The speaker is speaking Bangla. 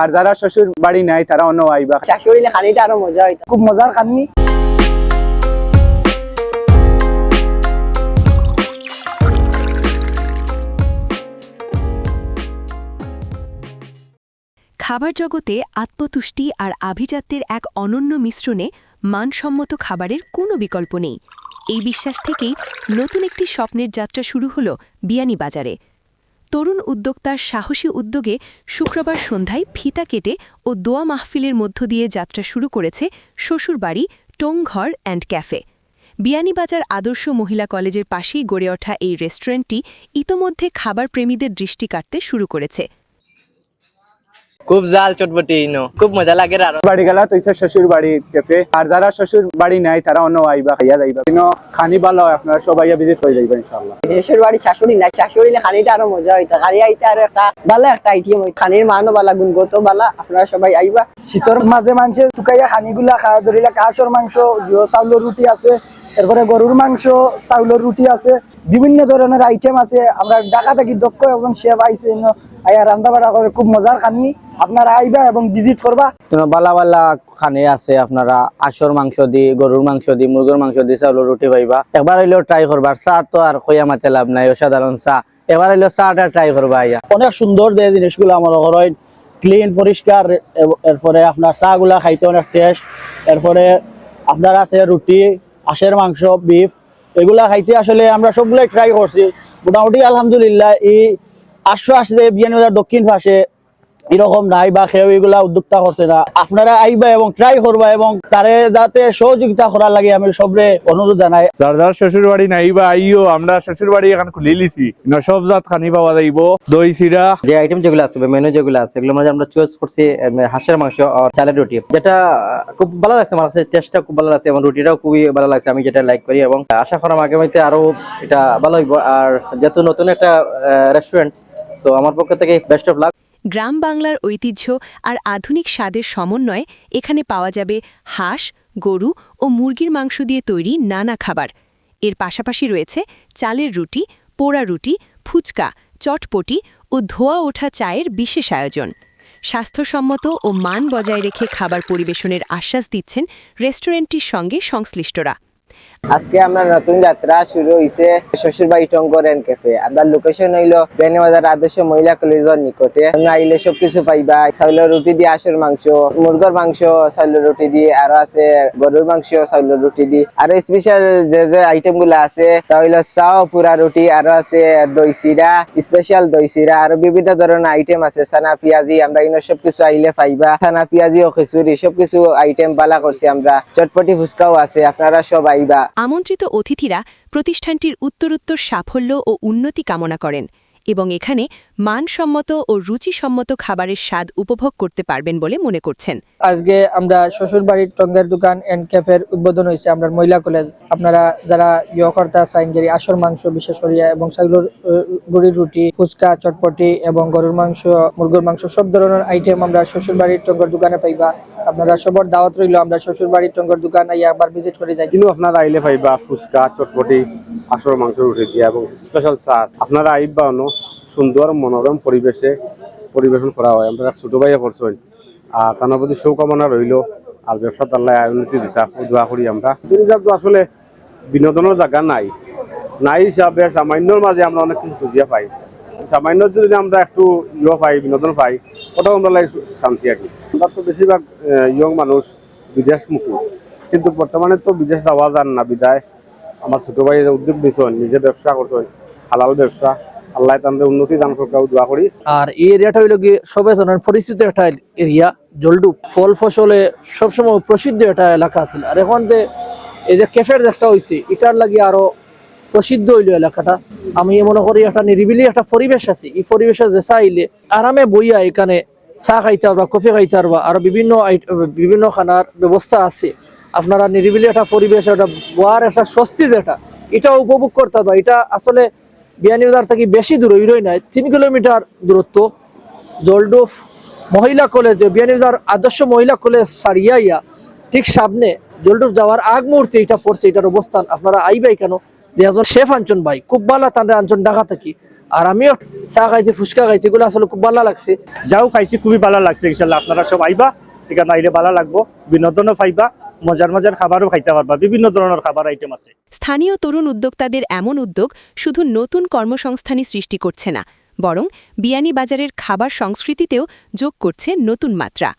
আর যারা শ্বশুর বাড়ি নাই তারা অন্য আইবা শাশুড়ি খানিটা আরও মজা হইতো। খুব মজার খানি। খাবার জগতে আত্মতুষ্টি আর আভিজাত্যের এক অনন্য মিশ্রণে মানসম্মত খাবারের কোনো বিকল্প নেই। এই বিশ্বাস থেকেই নতুন একটি স্বপ্নের যাত্রা শুরু হল বিয়ানী বাজারে তরুণ উদ্যোক্তার সাহসী উদ্যোগে শুক্রবার সন্ধ্যায় ফিতা কেটে ও দোয়া মাহফিলের মধ্য দিয়ে যাত্রা শুরু করেছে শ্বশুরবাড়ি, টোংঘর অ্যান্ড ক্যাফে। বিয়ানীবাজার আদর্শ মহিলা কলেজের পাশেই গড়ে ওঠা এই রেস্টুরেন্টটি ইতোমধ্যে খাবার প্রেমীদের দৃষ্টি কাটতে শুরু করেছে। খুব জাল চটপটি ইনো খুব মজা লাগে আর। বাড়ি গেলা তো ইচ্ছা শ্বশুর বাড়ি কেফে আর যারা শ্বশুর বাড়ি নাই তারা অন্য আইবা খাইয়া যাইবা। কিন্তু খানি ভালো হয় আপনারা সবাই ভিজিট করে যাইবা ইনশাল্লাহ দেশের বাড়ি শাশুড়ি নাই শাশুড়ি খানিটা আরও মজা হইতো। খালি আইতে আর একটা ভালো একটা আইটিএম হইতো। খানির মানও বালা গুণগত বালা আপনারা সবাই আইবা। শীতর মাঝে মানুষে টুকাইয়া খানিগুলা খায় ধরিলে কাঁচর মাংস জিও চাউলের রুটি আছে। এরপরে গরুর মাংস চাউলের রুটি আছে। বিভিন্ন ধরনের আইটেম আছে। আমরা ঢাকা থেকে দক্ষ একজন শেফ ইনো আইয়া রান্না বাড়া করে খুব মজার খানি। আপনারা আইবা এবং ভিজিট করবা। বালা বালা খানে আছে আপনারা আশর মাংস দি গরুর মাংস দি মুরগির মাংস দি চাউলের রুটি পাইবা। একবার হইলেও ট্রাই করবা চা তো আর কইয়া মাতে লাভ নাই অসাধারণ চা। এবার হইলেও চাটা ট্রাই করবা আইয়া অনেক সুন্দর দেয় জিনিসগুলো আমার ঘরের ক্লিন পরিষ্কার এরপরে আপনার চাগুলা খাইতে অনেক টেস্ট এরপরে আপনার আছে রুটি হাঁসের মাংস বিফ এগুলা খাইতে আসলে আমরা সবগুলাই ট্রাই করছি। মোটামুটি আলহামদুলিল্লাহ এই যে বিয়ানীবাজার দক্ষিণ পাশে এরকম নাই বা কেউ এগুলা উদ্যোক্তা করছে না। আপনারা আইবা এবং ট্রাই করবা এবং তারে যাতে সহযোগিতা করার লাগে আমি সবরে অনুরোধ জানাই। যার যার শ্বশুর বাড়ি নাই বা আইও আমরা শ্বশুর বাড়ি এখন খুলে লিছি। সব জাত খানি পাওয়া যাইব। দই চিরা। যে আইটেম যেগুলো আছে মেনু যেগুলো আছে এগুলো মধ্যে আমরা চয়েস করছি হাঁসের মাংস আর চালের রুটি। যেটা খুব ভালো লাগছে আমার কাছে টেস্টটা খুব ভালো লাগছে এবং রুটিটাও খুবই ভালো লাগছে আমি যেটা লাইক করি এবং আশা করাম আগামীতে আরও এটা ভালো হইব। আর যেহেতু নতুন একটা রেস্টুরেন্ট সো আমার পক্ষ থেকে বেস্ট অফ লাক গ্রাম বাংলার ঐতিহ্য আর আধুনিক স্বাদের সমন্বয়ে এখানে পাওয়া যাবে হাঁস, গরু ও মুরগির মাংস দিয়ে তৈরি নানা খাবার। এর পাশাপাশি রয়েছে চালের রুটি, পোড়া রুটি, ফুচকা, চটপটি ও ধোয়া ওঠা চায়ের বিশেষ আয়োজন। স্বাস্থ্যসম্মত ও মান বজায় রেখে খাবার পরিবেশনের আশ্বাস দিচ্ছেন রেস্টুরেন্টটির সঙ্গে সংশ্লিষ্টরা। আজকে আমরা নতুন যাত্রা শুরু হইছে শ্বশুর বাড়ি টঙ্গর এন্ড ক্যাফে আপনার লোকেশন হইল বেনিবাজার আদর্শ মহিলা কলেজের নিকটে। আইলে সবকিছু পাইবা। চাউলের রুটি দিয়ে আঁশের মাংস, মুরগর মাংস, চাউলের রুটি দিয়ে। আরও আছে গরুর মাংস, চাউলের রুটি দিয়ে। আর স্পেশাল যে যে আইটেমগুলো আছে, তা হইল চাও, পুরা রুটি। আরও আছে দই চিরা স্পেশাল দই চিরা আরও বিভিন্ন ধরনের আইটেম আছে। সানা পিয়াজি, আমরা ইনো সবকিছু আইলে পাইবা। সানা পিয়াজি ও খিচুড়ি, সবকিছু আইটেম পালা করছি আমরা। চটপটি ফুচকাও আছে, আপনারা সব আইবা। আমন্ত্রিত অতিথিরা প্রতিষ্ঠানটির উত্তরোত্তর সাফল্য ও উন্নতি কামনা করেন। এবং এখানে মানসম্মত ও রুচিসম্মত খাবারের স্বাদ উপভোগ করতে পারবেন বলে মনে করছেন। আজকে আমরা শ্বশুর বাড়ির টঙ্গের দোকান এন্ড ক্যাফের উদ্বোধন হয়েছে আমরা মহিলা কলেজ আপনারা যারা ইয়কর্তা সাইনগেরি আসর মাংস বিশেষ করিয়া এবং সেগুলোর গুড়ির রুটি ফুচকা চটপটি এবং গরুর মাংস মুরগির মাংস সব ধরনের আইটেম আমরা শ্বশুর বাড়ির টঙ্গের দোকানে পাইবা। আপনারা সবার দাওয়াত রইল আমরা শ্বশুর বাড়ির টঙ্গের দোকান আইয়া একবার ভিজিট করে যাই। কিন্তু আপনারা আইলে পাইবা ফুচকা চটপটি আসর মাংস রুটি দিয়া এবং স্পেশাল চা আপনারা আইবা অন্য সুন্দর মনোরম পরিবেশে পরিবেশন করা হয়। আমরা ছোট ভাইয়া করছেন আর তার প্রতি শুভকামনা রইল। আর ব্যবসা তাল্লাই উন্নতি দিতা, দোয়া করি আমরা। কিন্তু আসলে বিনোদনের জায়গা নাই। নাই হিসাবে সামান্যর মাঝে আমরা অনেক কিছু খুঁজিয়া পাই। সামান্য যদি আমরা একটু ইয়ে পাই, বিনোদন পাই, ওটাও আমরা লাগে শান্তি আর কি। আমরা তো বেশিরভাগ ইয়ং মানুষ বিদেশমুখী। কিন্তু বর্তমানে তো বিদেশ যাওয়া যান না বিদায়। আমার ছোট ভাই উদ্যোগ দিয়েছেন নিজে ব্যবসা করছেন হালাল ব্যবসা। আল্লাহ তাদের উন্নতি দান করতে দোয়া করি। আর এই এরিয়াটা হইল কি সবাই জানেন, পরিচিত একটা এরিয়া জলডু ফল ফসলে সবসময় প্রসিদ্ধ একটা এলাকা আছে আর এখন যে এই যে ক্যাফের একটা হয়েছে এটার লাগি আরও প্রসিদ্ধ হইল এলাকাটা। আমি মনে করি একটা নিরিবিলি একটা পরিবেশ আছে। এই পরিবেশে যে চাইলে আরামে বইয়া এখানে চা খাইতে পারবা, কফি খাইতে পারবা। আরও বিভিন্ন বিভিন্ন খানার ব্যবস্থা আছে। আপনারা নিরিবিলি একটা পরিবেশ, একটা বোয়ার একটা স্বস্তি যেটা, এটা উপভোগ করতে পারবা এটা আসলে বিয়ানীবাজার থেকে বেশি দূর, ওইরই নাই তিন কিলোমিটার দূরত্ব। জলডুফ মহিলা কলেজ বিয়ানীবাজার আদর্শ মহিলা কলেজ সারিয়াইয়া, ঠিক সামনে জলডুফ যাওয়ার আগ মুহূর্তে এটা পড়ছে, এটার অবস্থান। আপনারা আইবাই কেন? যে একজন শেফ আঞ্চন ভাই, খুব ভালো তাদের আঞ্চন ঢাকা থাকি। আর আমিও চা খাইছি, ফুচকা খাইছি, এগুলো আসলে খুব ভালো লাগছে। যাও, খাইছি, খুবই ভালো লাগছে, ইনশাল্লাহ আপনারা সব আইবা। এখানে আইলে ভালো লাগবো, বিনোদনও পাইবা। মজার মজার খাবারও খাইতে পারবা, বিভিন্ন ধরনের খাবার আইটেম আছে। স্থানীয় তরুণ উদ্যোক্তাদের এমন উদ্যোগ শুধু নতুন কর্মসংস্থানই সৃষ্টি করছে না, বরং বিয়ানীবাজারের খাবার সংস্কৃতিতেও যোগ করছে নতুন মাত্রা।